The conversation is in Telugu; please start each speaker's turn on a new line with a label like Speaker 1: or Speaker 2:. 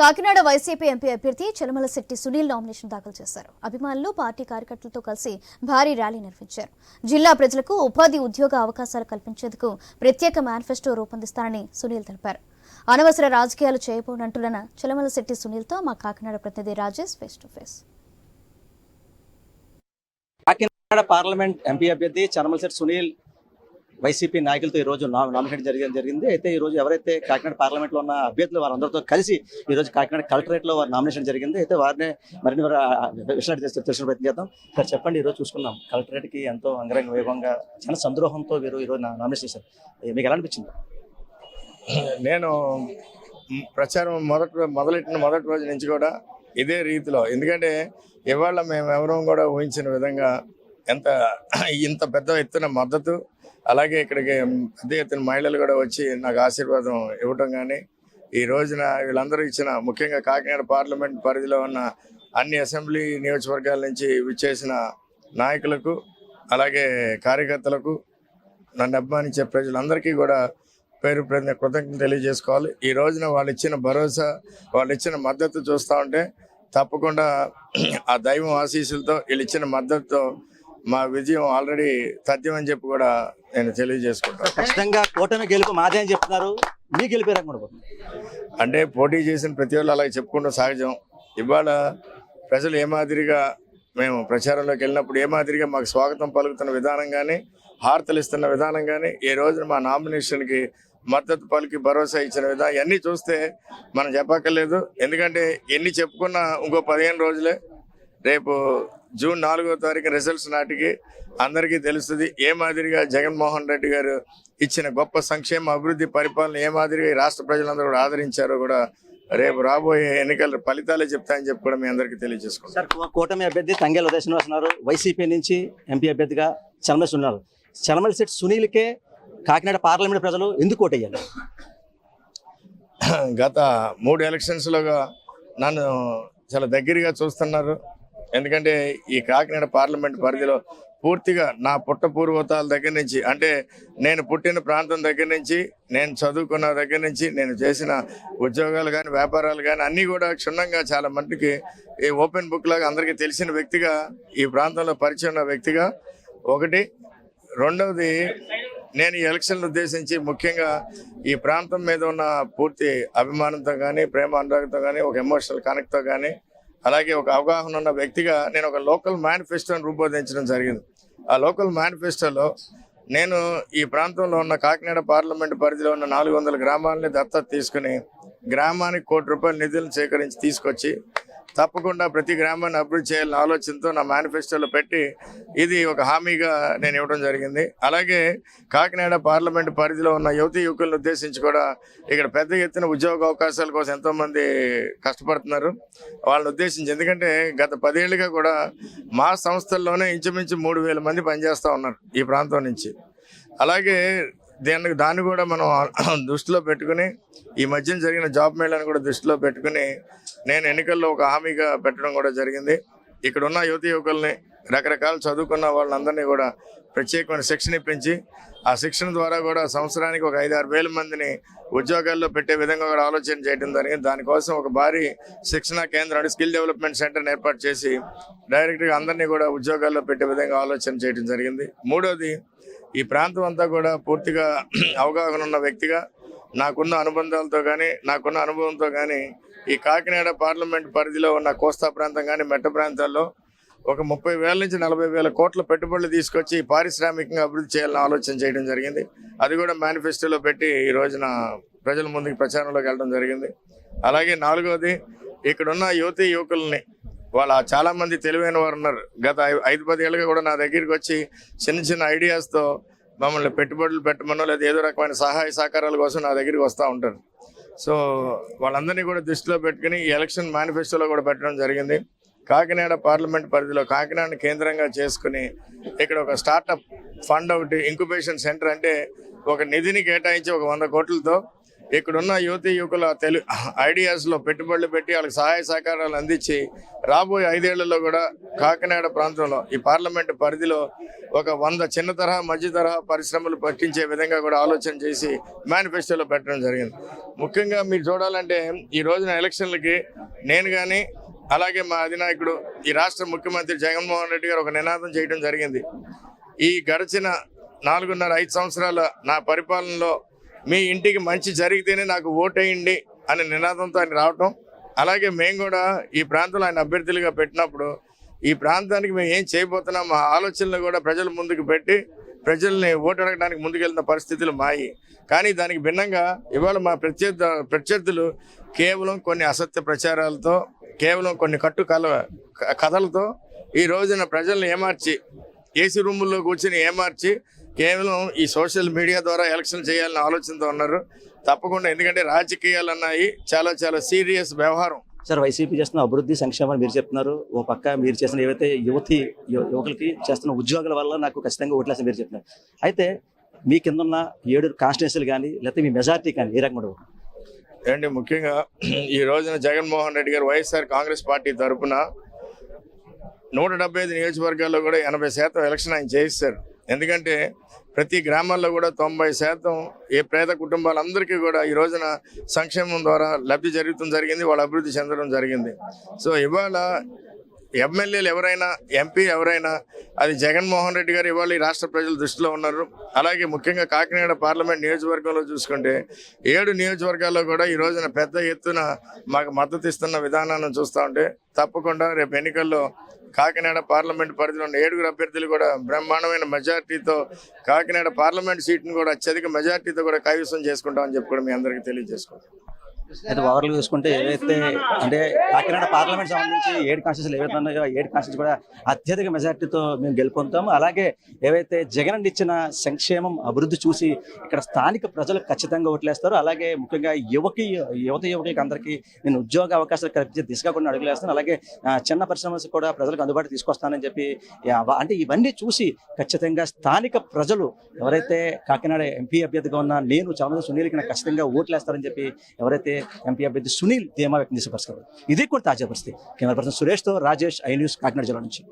Speaker 1: కాకినాడ వైసీపీ ఎంపీ అభ్యర్థి చెలమలశెట్టి సునీల్ నామినేషన్ దాఖలు చేశారు. అభిమానులు పార్టీ కార్యకర్తలతో కలిసి భారీ ర్యాలీ నిర్వహించారు. జిల్లా ప్రజలకు ఉపాధి ఉద్యోగ అవకాశాలు కల్పించేందుకు ప్రత్యేక మేనిఫెస్టో రూపొందిస్తారని సునీల్ తెలిపారు. అనవసర రాజకీయాలు చేయబోనంటున్న చెలమలశెట్టి సునీల్తో మా కాకినాడ ప్రతినిధి Rajesh face to face
Speaker 2: Kakinada parliament MP అభ్యర్థి చనమలశెట్టి సునీల్ వైసీపీ నాయకులతో ఈ రోజు నా- నామినేట్ జరిగడం జరిగింది. అయితే ఈరోజు ఎవరైతే కాకినాడ పార్లమెంట్లో ఉన్న అభ్యర్థులు వారందరితో కలిసి ఈరోజు కాకినాడ కలెక్టరేట్లో వారి నామినేషన్ జరిగింది. అయితే వారిని మరిన్ని వారి, ఆ, విషయాలు తెలిసిన ప్రయత్నం చేద్దాం. సార్ చెప్పండి ఈరోజు చూసుకున్నాం కలెక్టరేట్కి ఎంతో అంగరంగ వైభవంగా చాలా సంద్రోహంతో వీరు ఈరోజు నా- నామినేషన్ చేశారు. మీకు ఎలా అనిపించింది?
Speaker 3: నేను ప్రచారం మొదటి మొదలెట్టిన మొదటి రోజు నుంచి కూడా ఇదే రీతిలో. ఎందుకంటే ఇవాళ మేము ఎవరూ కూడా ఊహించిన విధంగా ఎంత ఇంత పెద్ద ఎత్తున మద్దతు అలాగే ఇక్కడికి అదే ఎత్తున మహిళలు కూడా వచ్చి నాకు ఆశీర్వాదం ఇవ్వటం కానీ ఈ రోజున వీళ్ళందరూ ఇచ్చిన ముఖ్యంగా కాకినాడ పార్లమెంట్ పరిధిలో ఉన్న అన్ని అసెంబ్లీ నియోజకవర్గాల నుంచి విచ్చేసిన నాయకులకు అలాగే కార్యకర్తలకు నన్ను అభిమానించే ప్రజలందరికీ కూడా పేరు ప్రజల కృతజ్ఞత తెలియజేసుకోవాలి. ఈ రోజున వాళ్ళు ఇచ్చిన భరోసా వాళ్ళు ఇచ్చిన మద్దతు చూస్తూ ఉంటే తప్పకుండా ఆ దైవం ఆశీస్సులతో వీళ్ళు ఇచ్చిన మద్దతుతో మా విజయం ఆల్రెడీ తథ్యమని చెప్పి కూడా నేను తెలియజేసుకుంటాను
Speaker 2: ఖచ్చితంగా కూటమి గెలుపు మాదే అని చెప్తున్నారు. మీ గెలిపే రకం కూడా
Speaker 3: అంటే పోటీ చేసిన ప్రతి వాళ్ళు అలాగే చెప్పుకుంటాం సహజం. ఇవాళ ప్రజలు ఏ మాదిరిగా మేము ప్రచారంలోకి వెళ్ళినప్పుడు ఏ మాదిరిగా మాకు స్వాగతం పలుకుతున్న విధానం కానీ హారతలు ఇస్తున్న విధానం కానీ ఈ రోజున మా నామినేషన్కి మద్దతు పలికి భరోసా ఇచ్చిన విధానం ఇవన్నీ చూస్తే మనం చెప్పక్కర్లేదు. ఎందుకంటే ఎన్ని చెప్పుకున్నా ఇంకో పదిహేను రోజులే. రేపు జూన్ నాలుగో తారీఖు రిజల్ట్స్ నాటికి అందరికీ తెలుస్తుంది. ఏ మాదిరిగా జగన్మోహన్ రెడ్డి గారు ఇచ్చిన గొప్ప సంక్షేమ అభివృద్ధి పరిపాలన ఏ మాదిరిగా రాష్ట్ర ప్రజలందరూ కూడా ఆదరించారో కూడా రేపు రాబోయే ఎన్నికల ఫలితాలే చెప్తాయని చెప్పి కూడా మీ అందరికీ తెలియజేసుకుంటాం
Speaker 2: కూటమి అభ్యర్థి తంగేల ఉదయ శ్రీనివాస్ ఉన్నారు. వైసీపీ నుంచి ఎంపీ అభ్యర్థిగా చలమల్ ఉన్నారు. చలమల్ సెట్ సునీల్కే కాకినాడ పార్లమెంట్ ప్రజలు ఎందుకు ఓటేయాలి?
Speaker 3: గత మూడు ఎలక్షన్స్లోగా నన్ను చాలా దగ్గరగా చూస్తున్నారు. ఎందుకంటే ఈ కాకినాడ పార్లమెంట్ పరిధిలో పూర్తిగా నా పుట్ట పూర్వతాల దగ్గర నుంచి అంటే నేను పుట్టిన ప్రాంతం దగ్గర నుంచి నేను చదువుకున్న దగ్గర నుంచి నేను చేసిన ఉద్యోగాలు కానీ వ్యాపారాలు కానీ అన్నీ కూడా క్షుణ్ణంగా చాలా మందికి ఈ ఓపెన్ బుక్ లాగా అందరికీ తెలిసిన వ్యక్తిగా ఈ ప్రాంతంలో పరిచయం ఉన్న వ్యక్తిగా. ఒకటి. రెండవది నేను ఈ ఎలక్షన్లు ఉద్దేశించి ముఖ్యంగా ఈ ప్రాంతం మీద ఉన్న పూర్తి అభిమానంతో కానీ ప్రేమ అనురాగంతో కానీ ఒక ఎమోషనల్ కనెక్ట్తో కానీ అలాగే ఒక అవగాహన ఉన్న వ్యక్తిగా నేను ఒక లోకల్ మేనిఫెస్టోని రూపొందించడం జరిగింది. ఆ లోకల్ మేనిఫెస్టోలో నేను ఈ ప్రాంతంలో ఉన్న కాకినాడ పార్లమెంట్ పరిధిలో ఉన్న నాలుగు వందల గ్రామాలని దత్తత తీసుకుని గ్రామానికి కోటి రూపాయల నిధులను సేకరించి తీసుకొచ్చి తప్పకుండా ప్రతి గ్రామాన్ని అభివృద్ధి చేయాలనే ఆలోచనతో నా మేనిఫెస్టోలో పెట్టి ఇది ఒక హామీగా నేను ఇవ్వడం జరిగింది. అలాగే కాకినాడ పార్లమెంట్ పరిధిలో ఉన్న యువతీ యువకులను ఉద్దేశించి కూడా ఇక్కడ పెద్ద ఎత్తున ఉద్యోగ అవకాశాల కోసం ఎంతోమంది కష్టపడుతున్నారు. వాళ్ళని ఉద్దేశించి ఎందుకంటే గత పదేళ్ళుగా కూడా మా సంస్థల్లోనే ఇంచుమించు మూడు వేల మంది పనిచేస్తూ ఉన్నారు ఈ ప్రాంతం నుంచి. అలాగే దీన్ని దాన్ని కూడా మనం దృష్టిలో పెట్టుకుని ఈ మధ్యన జరిగిన జాబ్ మేళాన్ని కూడా దృష్టిలో పెట్టుకుని నేను ఎన్నికల్లో ఒక హామీగా పెట్టడం కూడా జరిగింది. ఇక్కడ ఉన్న యువతి యువకుల్ని రకరకాల చదువుకున్న వాళ్ళందరినీ కూడా ప్రత్యేకమైన శిక్షణ ఇప్పించి ఆ శిక్షణ ద్వారా కూడా సంవత్సరానికి ఒక ఐదు ఆరు వేల మందిని ఉద్యోగాల్లో పెట్టే విధంగా కూడా ఆలోచన చేయడం జరిగింది. దానికోసం ఒక భారీ శిక్షణ కేంద్రం స్కిల్ డెవలప్మెంట్ సెంటర్ని ఏర్పాటు చేసి డైరెక్ట్గా అందరినీ కూడా ఉద్యోగాల్లో పెట్టే విధంగా ఆలోచన చేయడం జరిగింది. మూడోది ఈ ప్రాంతం అంతా కూడా పూర్తిగా అవగాహన ఉన్న వ్యక్తిగా నాకున్న అనుబంధాలతో కానీ నాకున్న అనుభవంతో కానీ ఈ కాకినాడ పార్లమెంట్ పరిధిలో ఉన్న కోస్తా ప్రాంతం కానీ మెట్ట ప్రాంతాల్లో ఒక ముప్పై వేల నుంచి నలభై వేల కోట్ల పెట్టుబడులు తీసుకొచ్చి పారిశ్రామికంగా అభివృద్ధి చేయాలని ఆలోచన చేయడం జరిగింది. అది కూడా మేనిఫెస్టోలో పెట్టి ఈ రోజున ప్రజల ముందుకు ప్రచారంలోకి వెళ్ళడం జరిగింది. అలాగే నాలుగవది ఇక్కడున్న యువతి యువకుల్ని వాళ్ళ చాలామంది తెలివైన వారు ఉన్నారు. గత ఐదు పది ఏళ్ళుగా కూడా నా దగ్గరికి వచ్చి చిన్న చిన్న ఐడియాస్తో మమ్మల్ని పెట్టుబడులు పెట్టమనో లేదా ఏదో రకమైన సహాయ సహకారాల కోసం నా దగ్గరికి వస్తూ ఉంటారు. సో వాళ్ళందరినీ కూడా దృష్టిలో పెట్టుకుని ఈ ఎలక్షన్ మేనిఫెస్టోలో కూడా పెట్టడం జరిగింది. కాకినాడ పార్లమెంట్ పరిధిలో కాకినాడని కేంద్రంగా చేసుకుని ఇక్కడ ఒక స్టార్టప్ ఫండ్ ఒకటి ఇంక్యుబేషన్ సెంటర్ అంటే ఒక నిధిని కేటాయించి ఒక వంద కోట్లతో ఇక్కడున్న యువతి యువకుల తెలు ఐడియాస్లో పెట్టుబడులు పెట్టి వాళ్ళకి సహాయ సహకారాలు అందించి రాబోయే ఐదేళ్ళలో కూడా కాకినాడ ప్రాంతంలో ఈ పార్లమెంట్ పరిధిలో ఒక వంద చిన్న తరహా మధ్య తరహా పరిశ్రమలు పట్టించే విధంగా కూడా ఆలోచన చేసి మేనిఫెస్టోలో పెట్టడం జరిగింది. ముఖ్యంగా మీరు చూడాలంటే ఈ రోజున ఎలక్షన్లకి నేను కానీ అలాగే మా అధినాయకుడు ఈ రాష్ట్ర ముఖ్యమంత్రి జగన్మోహన్ రెడ్డి గారు ఒక నినాదం చేయడం జరిగింది. ఈ గడిచిన నాలుగున్నర ఐదు సంవత్సరాల నా పరిపాలనలో మీ ఇంటికి మంచి జరిగితేనే నాకు ఓటేయండి అనే నినాదంతో ఆయన రావటం. అలాగే మేము కూడా ఈ ప్రాంతంలో ఆయన అభ్యర్థులుగా పెట్టినప్పుడు ఈ ప్రాంతానికి మేము ఏం చేయబోతున్నాం మా ఆలోచనలు కూడా ప్రజల ముందుకు పెట్టి ప్రజల్ని ఓటు అడగడానికి ముందుకెళ్తున్న పరిస్థితులు మాయి. కానీ దానికి భిన్నంగా ఇవాళ మా ప్రత్యర్థ ప్రత్యర్థులు కేవలం కొన్ని అసత్య ప్రచారాలతో కేవలం కొన్ని కట్టు కల కథలతో ఈ రోజున ప్రజల్ని ఏమార్చి ఏసీ రూముల్లో కూర్చొని ఏమార్చి కేవలం ఈ సోషల్ మీడియా ద్వారా ఎలక్షన్ చేయాలని ఆలోచనతో ఉన్నారు. తప్పకుండా ఎందుకంటే రాజకీయాలు అన్నాయి చాలా చాలా సీరియస్ వ్యవహారం.
Speaker 2: సార్ వైసీపీ చేస్తున్న అభివృద్ధి సంక్షేమాన్ని మీరు చెప్తున్నారు. ఓ పక్క మీరు చేసిన ఏవైతే యువతి యువకులకి చేస్తున్న ఉద్యోగాల వల్ల నాకు ఖచ్చితంగా ఓట్లేసి మీరు చెప్తున్నారు. అయితే మీ కింద ఉన్న ఏడు కాన్స్టిట్యున్సీలు కానీ లేకపోతే మీ మెజార్టీ కానీ ఏ ఓటు?
Speaker 3: ఏంటి ముఖ్యంగా ఈ రోజున జగన్మోహన్ రెడ్డి గారు వైఎస్ఆర్ కాంగ్రెస్ పార్టీ తరఫున నూట డెబ్బై ఐదు నియోజకవర్గాల్లో కూడా ఎనభై శాతం ఎలక్షన్ ఆయన చేయిస్తారు. ఎందుకంటే ప్రతి గ్రామాల్లో కూడా తొంభై శాతం ఏ పేద కుటుంబాలందరికీ కూడా ఈ రోజున సంక్షేమం ద్వారా లబ్ధి జరుగుతుంది జరిగింది వాళ్ళు అభివృద్ధి చెందడం జరిగింది. సో ఇవాళ ఎమ్మెల్యేలు ఎవరైనా ఎంపీ ఎవరైనా అది జగన్మోహన్ రెడ్డి గారు ఇవాళ ఈ రాష్ట్ర ప్రజల దృష్టిలో ఉన్నారు. అలాగే ముఖ్యంగా కాకినాడ పార్లమెంట్ నియోజకవర్గంలో చూసుకుంటే ఏడు నియోజకవర్గాల్లో కూడా ఈ రోజున పెద్ద ఎత్తున మాకు మద్దతు ఇస్తున్న విధానాన్ని చూస్తూ ఉంటే తప్పకుండా రేపు ఎన్నికల్లో కాకినాడ పార్లమెంట్ పరిధిలో ఉన్న ఏడుగురు అభ్యర్థులు కూడా బ్రహ్మాండమైన మెజార్టీతో కాకినాడ పార్లమెంట్ సీట్ను కూడా అత్యధిక మెజార్టీతో కూడా కైవసం చేసుకుంటామని చెప్పి కూడా మీ అందరికీ తెలియజేసుకుంటాం
Speaker 2: అయితే ఓవర్లు చూసుకుంటే ఏవైతే అంటే కాకినాడ పార్లమెంట్ సంబంధించి ఏడు కాన్స్టిట్యూన్సీలు ఏవైతే ఉన్నాయో ఏడు కాన్స్టిట్యూన్స్ కూడా అత్యధిక మెజార్టీతో మేము గెలుపొందుతాము. అలాగే ఏవైతే జగన్ ఇచ్చిన సంక్షేమం అభివృద్ధి చూసి ఇక్కడ స్థానిక ప్రజలు ఖచ్చితంగా ఓట్లేస్తారు. అలాగే ముఖ్యంగా యువకి యువత యువకులకి అందరికీ నేను ఉద్యోగ అవకాశాలు కల్పించే దిశగా కొన్ని అడుగులేస్తాను అలాగే చిన్న పరిశ్రమలు కూడా ప్రజలకు అందుబాటు తీసుకొస్తానని చెప్పి అంటే ఇవన్నీ చూసి ఖచ్చితంగా స్థానిక ప్రజలు ఎవరైతే కాకినాడ ఎంపీ అభ్యర్థిగా ఉన్న నేను చమల సునీల్కి ఖచ్చితంగా ఓట్లేస్తారని చెప్పి ఎవరైతే ఎంపీ అభ్యర్థి సునీల్ ధీమా వ్యక్తం చేసే పరిస్థితి. ఇది కూడా తాజా పరిస్థితి. కెమెరా పర్సన్ సురేష్తో రాజేష్ ఐ న్యూస్ కాకినాడ జిల్లా నుంచి.